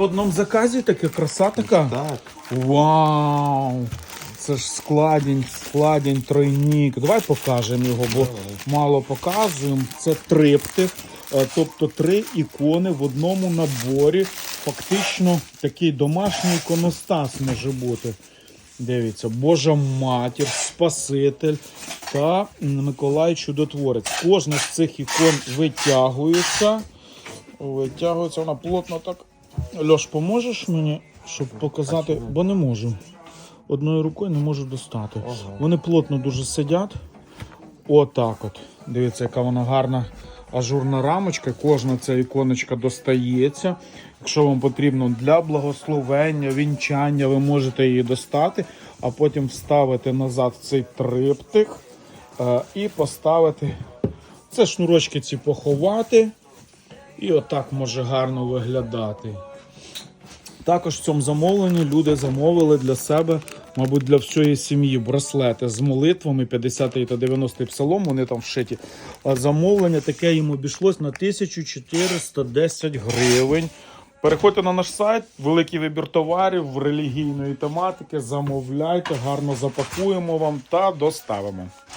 В одному заказі таке краса така. Так. Вау! Це ж складень, складень, тройнік. Давай покажемо його, бо мало показуємо. Це триптих, е, тобто три ікони в одному наборі. Фактично такий домашній іконостас може бути. Дивіться, Божа матір, Спаситель та Миколай Чудотворець. Кожна з цих ікон витягується. Витягується вона плотно так. Льош, поможеш мені, щоб показати, бо не можу. Одною рукою не можу достати. Вони плотно дуже сидять. Отак от. Дивіться, яка вона гарна ажурна рамочка. Кожна ця іконочка достається. Якщо вам потрібно для благословення, вінчання, ви можете її достати, а потім вставити назад цей триптих е, і поставити. Це шнурочки ці поховати. І отак може гарно виглядати. Також в цьому замовленні люди замовили для себе, мабуть, для всієї сім'ї браслети з молитвами 50 та 90 псалом. Вони там вшиті. Замовлення таке їм обійшлось на 1410 гривень. Переходьте на наш сайт, великий вибір товарів релігійної тематики. Замовляйте, гарно запакуємо вам та доставимо.